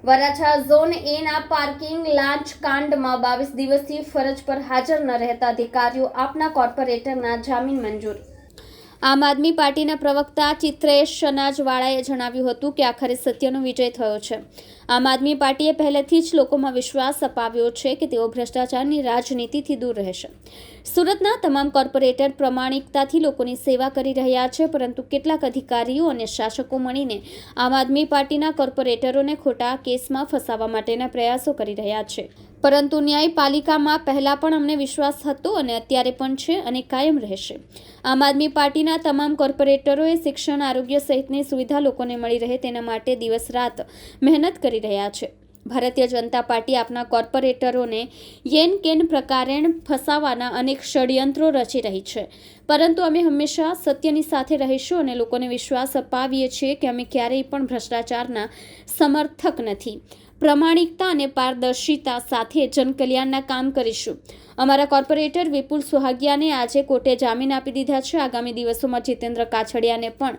Varachha zone એના parking લાંચ કાંડમાં બાવીસ દિવસથી ફરજ પર હાજર ન રહેતા અધિકારીઓ આપના કોર્પોરેટરના જામીન મંજૂર આમ આદમી પાર્ટીના પ્રવક્તા ચિત્રેશ અનાજવાળાએ જણાવ્યું હતું કે આખરે સત્યનો વિજય થયો છે. આમ આદમી પાર્ટીએ પહેલેથી જ લોકોમાં વિશ્વાસ અપાવ્યો છે કે તેઓ ભ્રષ્ટાચારની રાજનીતિથી દૂર રહેશે. સુરતના તમામ કોર્પોરેટર પ્રમાણિકતાથી લોકોની સેવા કરી રહ્યા છે, પરંતુ કેટલાક અધિકારીઓ અને શાસકો મળીને આમ આદમી પાર્ટીના કોર્પોરેટરોને ખોટા કેસમાં ફસાવા માટેના પ્રયાસો કરી રહ્યા છે. પરંતુ ન્યાયપાલિકામાં પહેલાં પણ અમને વિશ્વાસ હતો અને અત્યારે પણ છે અને કાયમ રહેશે. આમ આદમી પાર્ટીના તમામ કોર્પોરેટરોએ શિક્ષણ, આરોગ્ય સહિતની સુવિધા લોકોને મળી રહે તેના માટે દિવસ રાત મહેનત કરી રહ્યા છે. ભારતીય જનતા પાર્ટી આપના કોર્પોરેટરોને યેન કેન પ્રકારેણ ફસાવાના અનેક ષડયંત્રો રચી રહી છે. પરંતુ અમે હંમેશા સત્યની સાથે રહીશું અને લોકોને વિશ્વાસ અપાવીએ છીએ કે અમે ક્યારેય પણ ભ્રષ્ટાચારના સમર્થક નથી. પ્રમાણિકતા અને પારદર્શિતા સાથે જનકલ્યાણના કામ કરીશું. અમારા કોર્પોરેટર વિપુલ સુહાગિયાને આજે કોર્ટે જામીન આપી દીધા છે. આગામી દિવસોમાં જીતેન્દ્ર કાછડિયાને પણ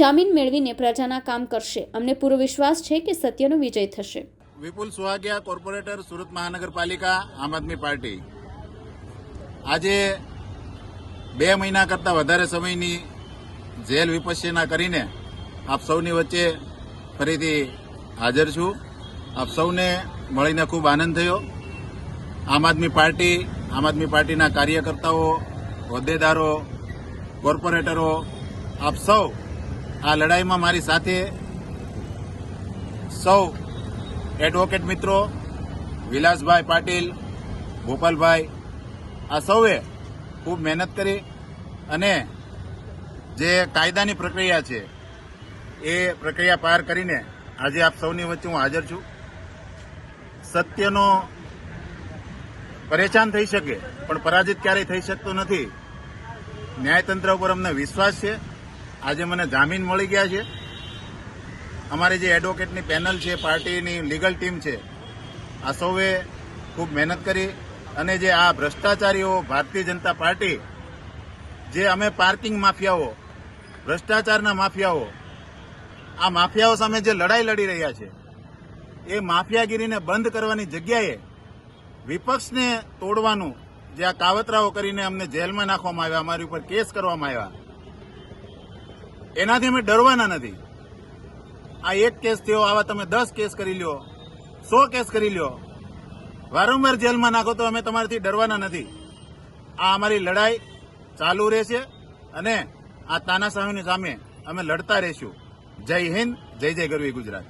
જામીન મેળવીને પ્રજાના કામ કરશે. અમને પૂરો વિશ્વાસ છે કે સત્યનો વિજય થશે. વિપુલ સુહાગિયા, કોર્પોરેટર સુરત મહાનગરપાલિકા, આમ આદમી પાર્ટી. આજે બે મહિના કરતાં વધારે સમયની જેલ વિપસ્યના કરીને આપ સૌની વચ્ચે ફરીથી હાજર છું. આપ સૌને મળીને ખૂબ આનંદ થયો. આમ આદમી પાર્ટી, આમ આદમી પાર્ટીના કાર્યકર્તાઓ, હોદ્દેદારો, કોર્પોરેટરો, આપ સૌ આ લડાઈમાં મારી સાથે સૌ એડવોકેટ મિત્રો, વિલાસભાઈ પાટીલ ગોપાલભાઈ આ સૌએ ખૂબ મહેનત કરી અને જે કાયદાની પ્રક્રિયા છે, એ પ્રક્રિયા પાર કરીને આજે આપ સૌની વચ્ચે હું હાજર છું. સત્યનો પરેશાન થઈ શકે, પણ પરાજિત ક્યારેય થઈ શકતો નથી. ન્યાયતંત્ર ઉપર અમને વિશ્વાસ છે. આજે મને જામીન મળી ગયા છે. અમારી જે એડવોકેટની પેનલ છે, પાર્ટીની લીગલ ટીમ છે, આ સૌએ ખૂબ મહેનત કરી અને જે આ ભ્રષ્ટાચારીઓ ભારતીય જનતા પાર્ટી, જે અમે પાર્કિંગ માફિયાઓ, ભ્રષ્ટાચારના માફિયાઓ, આ માફિયાઓ સામે જે લડાઈ લડી રહ્યા છે એ માફિયાગીરીને બંધ કરવાની જગ્યાએ વિપક્ષને તોડવાનું જે આ કાવતરાઓ કરીને અમને જેલમાં નાખવામાં આવ્યા, અમારી ઉપર કેસ કરવામાં આવ્યા, એનાથી અમે ડરવાના નથી. આ એક કેસ થયો, આવા તમે દસ કેસ કરી લ્યો, સો કેસ કરી લ્યો. વારંવાર જેલમાં નાખો તો અમે તમારાથી ડરવાના નથી. આ અમારી લડાઈ ચાલુ રહેશે અને આ તાનાશાહીની સામે અમે લડતા રહીશું. જય હિન્દ, જય જય ગરવી ગુજરાત.